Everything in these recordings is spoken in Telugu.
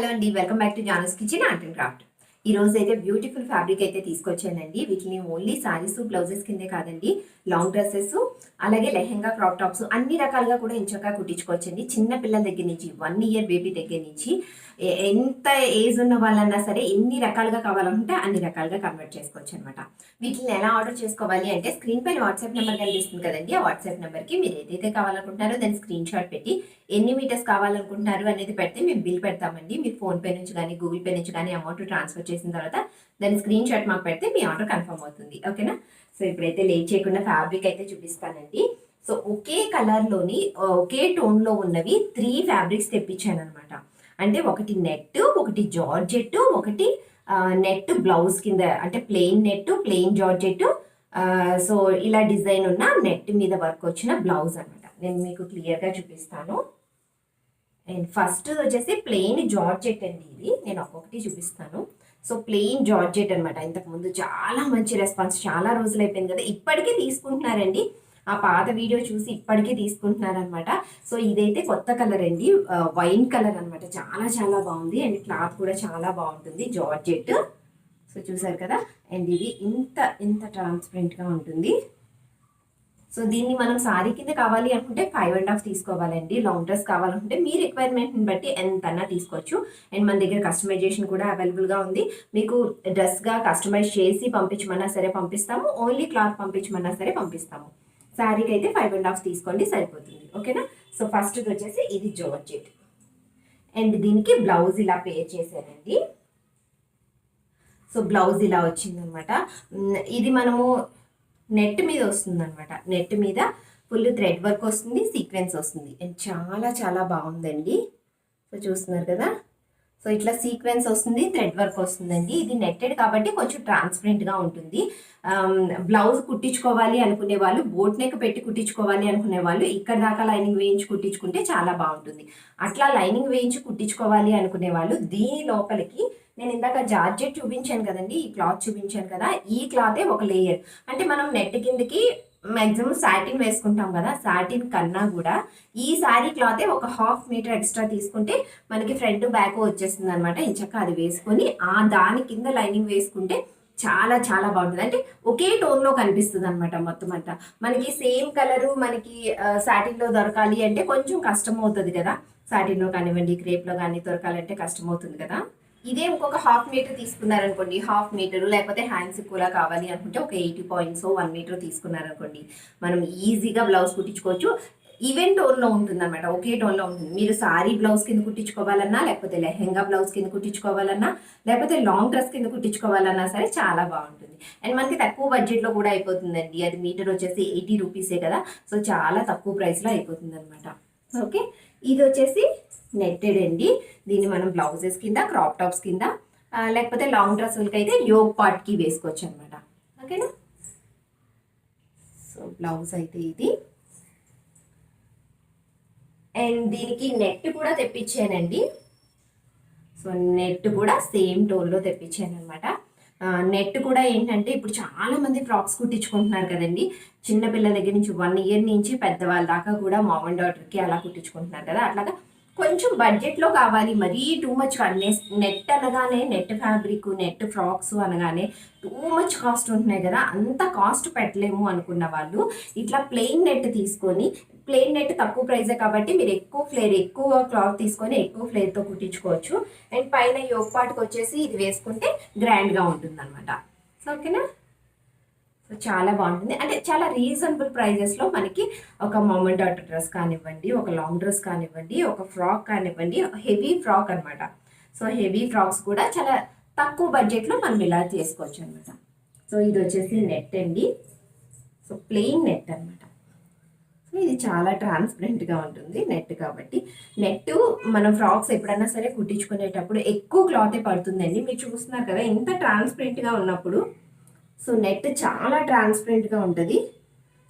హలో అండి welcome back to Jana's kitchen art and craft ఈ రోజు అయితే బ్యూటిఫుల్ ఫ్యాబ్రిక్ అయితే తీసుకొచ్చానండి. వీటిని ఓన్లీ సారీస్ బ్లౌజెస్ కిందే కాదండి. లాంగ్ డ్రెస్సెస్ అలాగే లెహెంగా క్రాప్ టాప్స్ అన్ని రకాలుగా కూడా ఇంచక్క కుట్టించుకోవచ్చండి. చిన్న పిల్లల దగ్గర నుంచి వన్ ఇయర్ బేబీ దగ్గర నుంచి ఎంత ఏజ్ ఉన్న వాళ్ళన్నా సరే ఎన్ని రకాలుగా కావాలంటే అన్ని రకాలుగా కన్వర్ట్ చేసుకోవచ్చు అనమాట వీటిని ఎలా ఆర్డర్ చేసుకోవాలి అంటే స్క్రీన్ పైన వాట్సాప్ నెంబర్ కనిపిస్తుంది కదండి. ఆ వాట్సాప్ నెంబర్కి మీరు ఏదైతే కావాలనుకుంటున్నారో దాన్ని స్క్రీన్ షాట్ పెట్టి ఎన్ని మీటర్స్ కావాలనుకుంటున్నారు అనేది పెడితే మేము బిల్ పెడతామండి. మీరు ఫోన్ పే నుంచి కానీ గూగుల్ పే నుంచి కానీ అమౌంట్ ట్రాన్స్ఫర్ చేసిన తర్వాత దాని స్క్రీన్ షాట్ మాకు పెడితే మీ ఆర్డర్ కన్ఫర్మ్ అవుతుంది. ఓకేనా సో ఇప్పుడైతే లేట్ చేయకుండా ఫ్యాబ్రిక్ అయితే చూపిస్తానండి. సో ఒకే కలర్లోని ఒకే టోన్లో ఉన్నవి త్రీ ఫ్యాబ్రిక్స్ తెప్పించాను అనమాట అంటే ఒకటి నెట్ ఒకటి జార్జెట్ ఒకటి నెట్ బ్లౌజ్ కింద అంటే plain net plain georgette so ఇలా డిజైన్ ఉన్న నెట్ మీద వర్క్ వచ్చిన బ్లౌజ్ అనమాట నేను మీకు క్లియర్గా చూపిస్తాను. అండ్ ఫస్ట్ వచ్చేసి ప్లెయిన్ జార్జెట్ అండి ఇది. నేను ఒక్కొక్కటి చూపిస్తాను. సో ప్లెయిన్ జార్జెట్ అనమాట ఇంతకుముందు చాలా మంచి రెస్పాన్స్ చాలా రోజులు అయిపోయింది కదా. ఇప్పటికీ తీసుకుంటున్నారండి. ఆ పాత వీడియో చూసి ఇప్పటికీ తీసుకుంటున్నారనమాట సో ఇదైతే కొత్త కలర్ అండి. వైన్ కలర్ అనమాట చాలా చాలా బాగుంది. అండ్ క్లాత్ కూడా చాలా బాగుంటుంది. జార్జెట్. సో చూసారు కదా? అండ్ ఇది ఇంత ఇంత ట్రాన్స్పరెంట్గా ఉంటుంది. సో దీన్ని మనం సారీ కింద కావాలి అనుకుంటే ఫైవ్ అండ్ హాఫ్ తీసుకోవాలండి. లాంగ్ డ్రెస్ కావాలనుకుంటే మీ రిక్వైర్మెంట్ని బట్టి ఎంతన్నా తీసుకోవచ్చు. అండ్ మన దగ్గర కస్టమైజేషన్ కూడా అవైలబుల్గా ఉంది. మీకు డ్రెస్గా కస్టమైజ్ చేసి పంపించమన్నా సరే పంపిస్తాము. ఓన్లీ క్లాత్ పంపించమన్నా సరే పంపిస్తాము. శారీకి అయితే ఫైవ్ అండ్ హాఫ్ తీసుకోండి సరిపోతుంది. ఓకేనా సో ఫస్ట్ వచ్చేసి ఇది జోర్జెట్ అండ్ దీనికి బ్లౌజ్ ఇలా పేర్ చేశానండి. సో బ్లౌజ్ ఇలా వచ్చిందనమాట. ఇది మనము నెట్ మీద వస్తుంది అనమాట నెట్ మీద ఫుల్ థ్రెడ్ వర్క్ వస్తుంది సీక్వెన్స్ వస్తుంది. అండ్ చాలా చాలా బాగుందండి. సో చూస్తున్నారు కదా? సో ఇట్లా సీక్వెన్స్ వస్తుంది థ్రెడ్ వర్క్ వస్తుందండి. ఇది నెట్టెడ్ కాబట్టి కొంచెం ట్రాన్స్పరెంట్గా ఉంటుంది. బ్లౌజ్ కుట్టించుకోవాలి అనుకునే వాళ్ళు బోట్ నెక్ పెట్టి కుట్టించుకోవాలి అనుకునే వాళ్ళు ఇక్కడ దాకా లైనింగ్ వేయించి కుట్టించుకుంటే చాలా బాగుంటుంది. అట్లా లైనింగ్ వేయించి కుట్టించుకోవాలి అనుకునే వాళ్ళు దీని లోపలికి నేను ఇందాక జార్జెట్ చూపించాను కదండి ఈ క్లాత్ చూపించాను కదా ఈ క్లాతే ఒక లేయర్ అంటే మనం నెట్ కిందకి మ్యాక్సిమం సాటిన్ వేసుకుంటాం కదా సాటిన్ కన్నా కూడా ఈ శారీ క్లాతే ఒక హాఫ్ మీటర్ ఎక్స్ట్రా తీసుకుంటే మనకి ఫ్రంట్ బ్యాక్ వచ్చేస్తుంది అనమాట ఇంచక్క అది వేసుకొని ఆ దాని కింద లైనింగ్ వేసుకుంటే చాలా చాలా బాగుంటుంది. అంటే ఒకే టోన్లో కనిపిస్తుంది అనమాట మొత్తం అంతా. మనకి సేమ్ కలరు మనకి సాటిన్లో దొరకాలి అంటే కొంచెం కష్టం అవుతుంది కదా. సాటిన్లో కానివ్వండి క్రేప్లో కానీ దొరకాలంటే కష్టం అవుతుంది కదా. ఇదే ఇంకొక హాఫ్ మీటర్ తీసుకున్నారనుకోండి హాఫ్ మీటర్ లేకపోతే హ్యాండ్స్ కూడా కావాలి అనుకుంటే ఒక ఎయిటీ పాయింట్స్ వన్ మీటర్ తీసుకున్నారనుకోండి మనం ఈజీగా బ్లౌజ్ కుట్టించుకోవచ్చు. ఈవెన్ టోన్లో ఉంటుంది అనమాట ఒకే టోన్లో ఉంటుంది. మీరు సారీ బ్లౌజ్ కింద కుట్టించుకోవాలన్నా లేకపోతే లెహెంగా బ్లౌజ్ కింద కుట్టించుకోవాలన్నా లేకపోతే లాంగ్ డ్రెస్ కింద కుట్టించుకోవాలన్నా సరే చాలా బాగుంటుంది. అండ్ మనకి తక్కువ బడ్జెట్లో కూడా అయిపోతుందండి. అది మీటర్ వచ్చేసి ఎయిటీ రూపీసే కదా సో చాలా తక్కువ ప్రైస్లో అయిపోతుంది అనమాట ఓకే? ఇది వచ్చేసి నెట్టెడ్ అండి. దీన్ని మనం బ్లౌజెస్ కింద క్రాప్ టాప్స్ కింద లేకపోతే లాంగ్ డ్రెస్సులకి అయితే యోగ్ పార్ట్కి వేసుకోవచ్చు అనమాట ఓకేనా? సో బ్లౌజ్ అయితే ఇది. అండ్ దీనికి నెట్ కూడా తెప్పించానండి. సో నెట్ కూడా సేమ్ టోన్లో తెప్పించాను అనమాట నెట్ కూడా ఏంటంటే ఇప్పుడు చాలా మంది ఫ్రాక్స్ కుట్టించుకుంటున్నారు కదండి. చిన్న పిల్లల దగ్గర నుంచి వన్ ఇయర్ నుంచి పెద్దవాళ్ళ దాకా కూడా మామ్ అండ్ డాటర్కి అలా కుట్టించుకుంటున్నారు కదా. అట్లాగా కొంచెం బడ్జెట్లో కావాలి మరీ టూ మచ్ నెట్ అనగానే నెట్ ఫ్యాబ్రిక్ నెట్ ఫ్రాక్స్ అనగానే టూ మచ్ కాస్ట్ ఉంటున్నాయి కదా. అంత కాస్ట్ పెట్టలేము అనుకున్న వాళ్ళు ఇట్లా ప్లెయిన్ నెట్ తీసుకొని ప్లెయిన్ నెట్ తక్కువ ప్రైజే కాబట్టి మీరు ఎక్కువ ఫ్లేర్ ఎక్కువ క్లాత్ తీసుకొని ఎక్కువ ఫ్లేర్తో కుట్టించుకోవచ్చు. అండ్ పైన యోగ్ పాటుకు వచ్చేసి ఇది వేసుకుంటే గ్రాండ్గా ఉంటుంది అనమాట సో ఓకేనా సో చాలా బాగుంటుంది. అంటే చాలా రీజనబుల్ ప్రైజెస్లో మనకి ఒక మొమెంట్ డాటర్ డ్రెస్ కానివ్వండి ఒక లాంగ్ డ్రెస్ కానివ్వండి ఒక ఫ్రాక్ కానివ్వండి హెవీ ఫ్రాక్ అనమాట సో హెవీ ఫ్రాక్స్ కూడా చాలా తక్కువ బడ్జెట్లో మనం ఇలా చేసుకోవచ్చు అనమాట సో ఇది వచ్చేసి నెట్ అండి. సో ప్లెయిన్ నెట్ అనమాట చాలా ట్రాన్స్పరెంట్గా ఉంటుంది నెట్ కాబట్టి. నెట్ మనం ఫ్రాక్స్ ఎప్పుడైనా సరే కుట్టించుకునేటప్పుడు ఎక్కువ క్లాతే పడుతుందండి. మీరు చూస్తున్నారు కదా ఇంత ట్రాన్స్పరెంట్గా ఉన్నప్పుడు సో నెట్ చాలా ట్రాన్స్పరెంట్గా ఉంటుంది.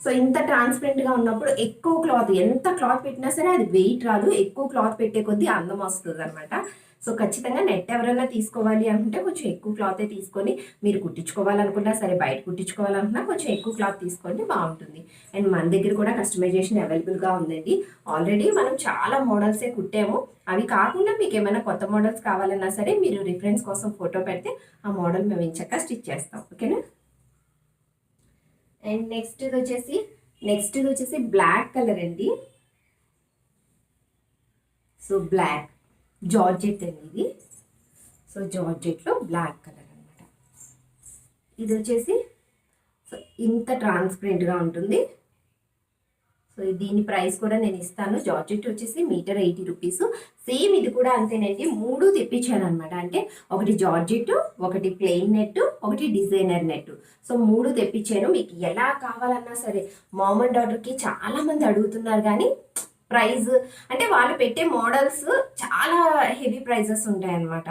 సో ఇంత ట్రాన్స్పరెంట్గా ఉన్నప్పుడు ఎక్కువ క్లాత్ ఎంత క్లాత్ పెట్టినా సరే అది వెయిట్ రాదు. ఎక్కువ క్లాత్ పెట్టే కొద్దీ అందం వస్తుంది అనమాట సో ఖచ్చితంగా నెట్ ఎవరైనా తీసుకోవాలి అనుకుంటే కొంచెం ఎక్కువ క్లాతే తీసుకొని మీరు కుట్టించుకోవాలనుకున్నా సరే బయట కుట్టించుకోవాలనుకున్నా కొంచెం ఎక్కువ క్లాత్ తీసుకోండి బాగుంటుంది. అండ్ మన దగ్గర కూడా కస్టమైజేషన్ అవైలబుల్గా ఉందండి. ఆల్రెడీ మనం చాలా మోడల్సే కుట్టాము. అవి కాకుండా మీకు ఏమైనా కొత్త మోడల్స్ కావాలన్నా సరే మీరు రిఫరెన్స్ కోసం ఫోటో పెడితే ఆ మోడల్ మేము ఇంచక్క స్టిచ్ చేస్తాం. ఓకేనా? అండ్ నెక్స్ట్ ఇది వచ్చేసి నెక్స్ట్ ఇది వచ్చేసి బ్లాక్ కలర్ అండి. సో బ్లాక్ జార్జెట్ అనేది. సో జార్జెట్లో బ్లాక్ కలర్ అనమాట ఇది వచ్చేసి సో ఇంత ట్రాన్స్పరెంట్గా ఉంటుంది. సో దీని ప్రైస్ కూడా నేను ఇస్తాను. జార్జెట్ వచ్చేసి మీటర్ ఎయిటీ రూపీస్. సేమ్ ఇది కూడా అంతేనండి. మూడు తెప్పించాను అనమాట అంటే ఒకటి జార్జెట్ ఒకటి ప్లెయిన్ నెట్ ఒకటి డిజైనర్ నెట్. సో మూడు తెప్పించాను. మీకు ఎలా కావాలన్నా సరే మామూలు డాటర్కి చాలామంది అడుగుతున్నారు కానీ ప్రైజ్. అంటే వాళ్ళు పెట్టే మోడల్స్ చాలా హెవీ ప్రైజెస్ ఉంటాయన్నమాట.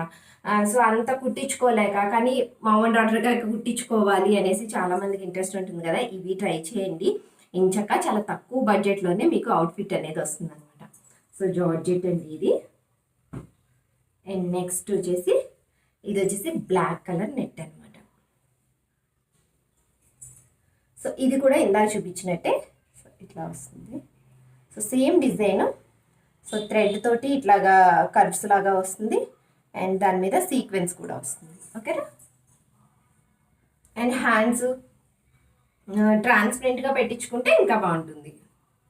సో అంత కుట్టించుకోలేక కానీ మామూలు డాక్టర్ గారికి కుట్టించుకోవాలి అనేసి చాలామందికి ఇంట్రెస్ట్ ఉంటుంది కదా ఇవి ట్రై చేయండి. ఇంచక చాలా తక్కువ బడ్జెట్లోనే మీకు అవుట్ఫిట్ అనేది వస్తుంది అనమాట సో జార్జెట్ అండి ఇది. అండ్ నెక్స్ట్ వచ్చేసి ఇది వచ్చేసి బ్లాక్ కలర్ నెట్ అనమాట సో ఇది కూడా ఇందాక చూపించినట్టే. సో ఇట్లా వస్తుంది. So same design. So thread తోటి ఇట్లాగా కర్వ్స్ లాగా వస్తుంది. అండ్ దాని మీద సీక్వెన్స్ కూడా వస్తుంది. ఓకేనా? అండ్ హ్యాండ్స్ ట్రాన్స్పరెంట్గా పెట్టించుకుంటే ఇంకా బాగుంటుంది.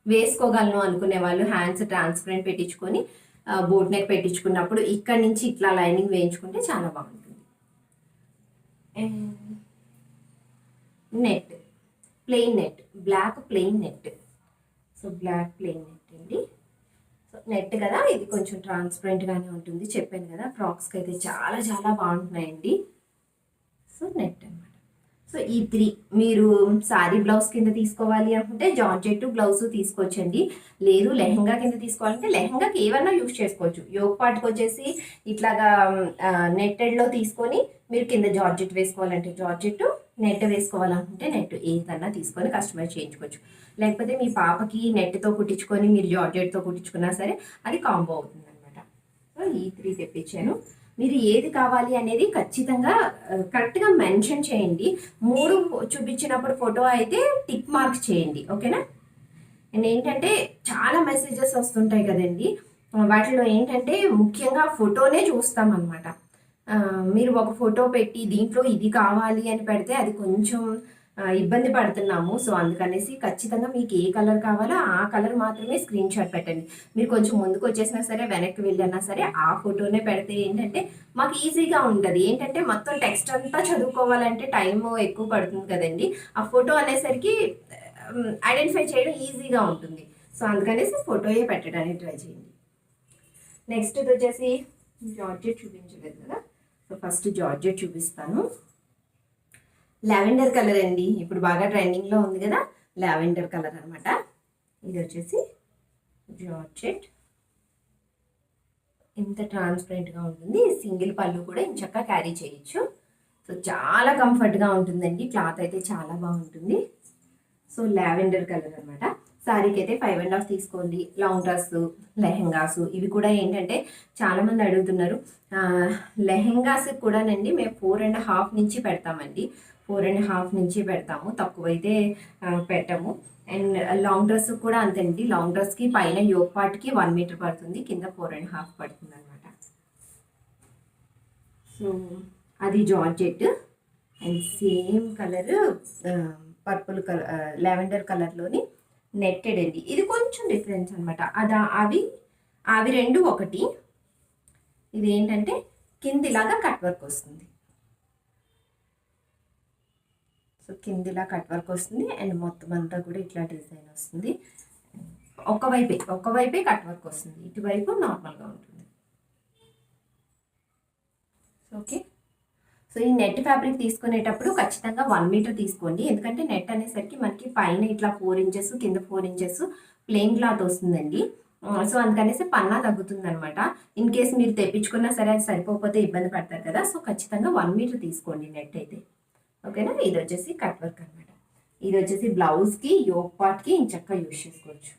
వేసుకోగలను అనుకునే వాళ్ళు హ్యాండ్స్ ట్రాన్స్పరెంట్ పెట్టించుకొని బోట్ నెక్ పెట్టించుకున్నప్పుడు ఇక్కడి నుంచి ఇట్లా లైనింగ్ వేయించుకుంటే చాలా బాగుంటుంది. Net plain net black plain net. So black plain net అండి. సో నెట్ కదా ఇది కొంచెం ట్రాన్స్పరెంట్గానే ఉంటుంది. చెప్పాను కదా ఫ్రాక్స్కి అయితే చాలా చాలా బాగుంటున్నాయండి. సో నెట్ అనమాట సో ఈ త్రీ మీరు సారీ బ్లౌజ్ కింద తీసుకోవాలి అనుకుంటే జార్జెట్ బ్లౌజ్ తీసుకోవచ్చండి. లేదు లెహంగా కింద తీసుకోవాలంటే లెహంగాకి ఏమన్నా యూజ్ చేసుకోవచ్చు. యోగ్ పాటుకు వచ్చేసి ఇట్లాగా నెట్టెడ్లో తీసుకొని మీరు కింద జార్జెట్ వేసుకోవాలంటే జార్జెట్ నెట్ వేసుకోవాలనుకుంటే నెట్ ఏదన్నా తీసుకొని కస్టమైజ్ చేయించుకోవచ్చు. లేకపోతే మీ పాపకి నెట్తో కుట్టించుకొని మీరు జార్జెట్తో కుట్టించుకున్నా సరే అది కాంబో అవుతుంది అనమాట సో ఈ త్రీ తెప్పించాను. మీరు ఏది కావాలి అనేది ఖచ్చితంగా కరెక్ట్గా మెన్షన్ చేయండి. మూడు చూపించినప్పుడు ఫోటో అయితే టిక్ మార్క్ చేయండి. ఓకేనా? అండ్ ఏంటంటే చాలా మెసేజెస్ వస్తుంటాయి కదండి. వాటిలో ఏంటంటే ముఖ్యంగా ఫోటోనే చూస్తాం అనమాట మీరు ఒక ఫోటో పెట్టి దీంట్లో ఇది కావాలి అని పెడితే అది కొంచెం ఇబ్బంది పడుతున్నాము. సో అందుకనేసి ఖచ్చితంగా మీకు ఏ కలర్ కావాలో ఆ కలర్ మాత్రమే స్క్రీన్ షాట్ పెట్టండి. మీరు కొంచెం ముందుకు వచ్చేసినా సరే వెనక్కి వెళ్ళినా సరే ఆ ఫోటోనే పెడితే ఏంటంటే మాకు ఈజీగా ఉంటుంది. ఏంటంటే మొత్తం టెక్స్ట్ అంతా చదువుకోవాలంటే టైం ఎక్కువ పడుతుంది కదండి. ఆ ఫోటో అనేసరికి ఐడెంటిఫై చేయడం ఈజీగా ఉంటుంది. సో అందుకనేసి ఫోటోయే పెట్టడానికి ట్రై చేయండి. నెక్స్ట్ ఇది వచ్చేసి జార్జెట్ చూపించలేదు కదా. ఫస్ట్ జార్జెట్ చూపిస్తాను. లావెండర్ కలర్ అండి. ఇప్పుడు బాగా ట్రెండింగ్లో ఉంది కదా లావెండర్ కలర్ అనమాట ఇది వచ్చేసి జార్జెట్. ఇంత ట్రాన్స్పరెంట్గా ఉంటుంది. సింగిల్ పళ్ళు కూడా ఇంచక్క క్యారీ చేయొచ్చు. సో చాలా కంఫర్ట్గా ఉంటుందండి. క్లాత్ అయితే చాలా బాగుంటుంది. సో లావెండర్ కలర్ అనమాట శారీకి అయితే ఫైవ్ అండ్ హాఫ్ తీసుకోండి. లాంగ్ డ్రెస్ లెహెంగాస్ ఇవి కూడా ఏంటంటే చాలామంది అడుగుతున్నారు. లెహెంగాస్ కూడానండి మేము ఫోర్ అండ్ హాఫ్ నుంచి పెడతామండి. ఫోర్ అండ్ హాఫ్ నుంచి పెడతాము. తక్కువైతే పెట్టము. అండ్ లాంగ్ డ్రెస్ కూడా అంతేండి. లాంగ్ డ్రెస్కి పైన యోగ్ పార్ట్కి వన్ మీటర్ పడుతుంది. కింద ఫోర్ అండ్ హాఫ్ పడుతుంది అనమాట సో అది georgette. And same colour purple colour lavender కలర్లోని netted అండి. ఇది కొంచెం డిఫరెన్స్ అనమాట అది అవి అవి రెండు ఒకటి. ఇది ఏంటంటే కిందిలాగా కట్ వర్క్ వస్తుంది. సో కిందిలా కట్ వర్క్ వస్తుంది. అండ్ మొత్తం అంతా కూడా ఇట్లా డిజైన్ వస్తుంది. ఒకవైపే ఒకవైపే కట్ వర్క్ వస్తుంది. ఇటువైపు నార్మల్గా ఉంటుంది. ఓకే సో ఈ నెట్ ఫ్యాబ్రిక్ తీసుకునేటప్పుడు ఖచ్చితంగా వన్ మీటర్ తీసుకోండి. ఎందుకంటే నెట్ అనేసరికి మనకి పైన ఇట్లా ఫోర్ ఇంచెస్ కింద ఫోర్ ఇంచెస్ ప్లెయిన్ క్లాత్ వస్తుందండి. సో అందుకనేసి పన్నా తగ్గుతుంది అనమాట ఇన్ కేస్ మీరు తెప్పించుకున్నా సరే అది సరిపోకపోతే ఇబ్బంది పడతారు కదా. సో ఖచ్చితంగా వన్ మీటర్ తీసుకోండి నెట్ అయితే. ఓకేనా? ఇది వచ్చేసి కట్ వర్క్ అనమాట ఇది వచ్చేసి బ్లౌజ్కి యోగ్ పార్ట్కి ఇంచక్క యూజ్ చేసుకోవచ్చు.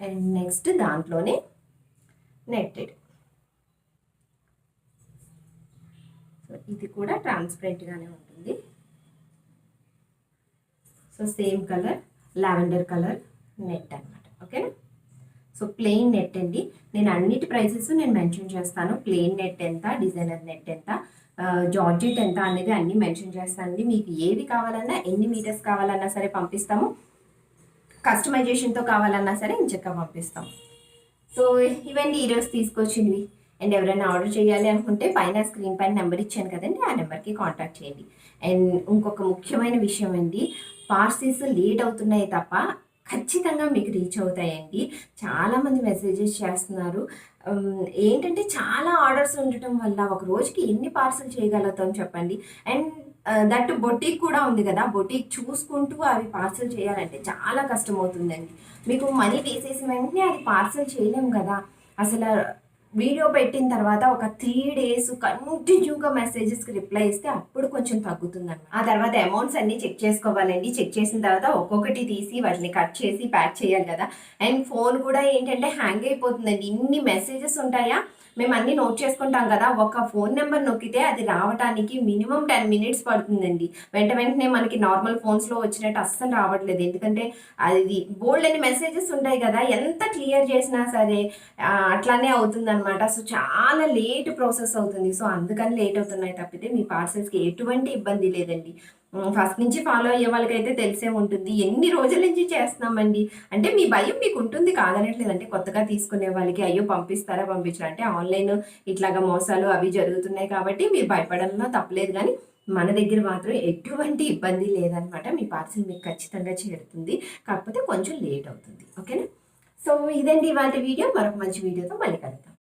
అండ్ నెక్స్ట్ దాంట్లోనే నెట్టెడ్. సో ఇది కూడా ట్రాన్స్పరెంట్గానే ఉంటుంది. So same colour lavender colour net అనమాట ఓకేనా సో ప్లెయిన్ నెట్ అండి. నేను అన్నిటి ప్రైసెస్ నేను మెన్షన్ చేస్తాను. ప్లెయిన్ నెట్ ఎంత డిజైనర్ నెట్ ఎంత జార్జెట్ ఎంత అనేది అన్ని మెన్షన్ చేస్తానండి. మీకు ఏవి కావాలన్నా ఎన్ని మీటర్స్ కావాలన్నా సరే పంపిస్తాము. కస్టమైజేషన్తో కావాలన్నా సరే ఇంచక్క పంపిస్తాం సో ఇవన్నీ ఈరోజు తీసుకొచ్చినవి. అండ్ ఎవరైనా ఆర్డర్ చేయాలి అనుకుంటే పైన స్క్రీన్ పైన నెంబర్ ఇచ్చాను కదండి ఆ నెంబర్కి కాంటాక్ట్ చేయండి. అండ్ ఇంకొక ముఖ్యమైన విషయం అండి పార్సిల్స్ లేట్ అవుతున్నాయి తప్ప ఖచ్చితంగా మీకు రీచ్ అవుతాయండి. చాలామంది మెసేజెస్ చేస్తున్నారు. ఏంటంటే చాలా ఆర్డర్స్ ఉండటం వల్ల ఒక రోజుకి ఎన్ని పార్సల్ చేయగలుగుతాం చెప్పండి. అండ్ దట్ బొటీక్ కూడా ఉంది కదా బొటీక్ చూసుకుంటూ అవి పార్సల్ చేయాలంటే చాలా కష్టం అవుతుందండి మీకు మనీ వేసేసిన వెంటనే అది పార్సల్ చేయలేము కదా. అసలు వీడియో పెట్టిన తర్వాత ఒక త్రీ డేస్ కంటిన్యూగా మెసేజెస్కి రిప్లై ఇస్తే అప్పుడు కొంచెం తగ్గుతుంది ఆ తర్వాత అమౌంట్స్ అన్ని చెక్ చేసుకోవాలండి. చెక్ చేసిన తర్వాత ఒక్కొక్కటి తీసి వాటిని కట్ చేసి ప్యాక్ చేయాలి కదా. అండ్ ఫోన్ కూడా ఏంటంటే హ్యాంగ్ అయిపోతుందండి. ఇన్ని మెసేజెస్ ఉంటాయా? మేము అన్ని నోట్ చేసుకుంటాం కదా ఒక ఫోన్ నెంబర్ నొక్కితే అది రావడానికి మినిమం టెన్ మినిట్స్ పడుతుందండి. వెంట వెంటనే మనకి నార్మల్ ఫోన్స్లో వచ్చినట్టు అస్సలు రావట్లేదు. ఎందుకంటే అది బోల్డ్ అని మెసేజెస్ ఉంటాయి కదా ఎంత క్లియర్ చేసినా సరే అట్లానే అవుతుంది అనమాట సో చాలా లేట్ ప్రాసెస్ అవుతుంది. సో అందుకని లేట్ అవుతున్నాయి తప్పితే మీ పార్సల్స్కి ఎటువంటి ఇబ్బంది లేదండి. ఫస్ట్ నుంచి ఫాలో అయ్యే వాళ్ళకైతే తెలిసే ఉంటుంది. ఎన్ని రోజుల నుంచి చేస్తున్నామండి? అంటే మీ భయం మీకు ఉంటుంది కాదనట్లేదు. అంటే కొత్తగా తీసుకునే వాళ్ళకి అయ్యో పంపిస్తారా పంపించరా? అంటే ఆన్లైన్ ఇట్లాగా మోసాలు అవి జరుగుతున్నాయి కాబట్టి మీరు భయపడంలో తప్పలేదు. కానీ మన దగ్గర మాత్రం ఎటువంటి ఇబ్బంది లేదనమాట. మీ పార్సిల్ మీకు ఖచ్చితంగా చేరుతుంది. కాకపోతే కొంచెం లేట్ అవుతుంది. ఓకేనా? సో ఇదండి ఇవాళ వీడియో. మరొక మంచి వీడియోతో మళ్ళీ కలుగుతాం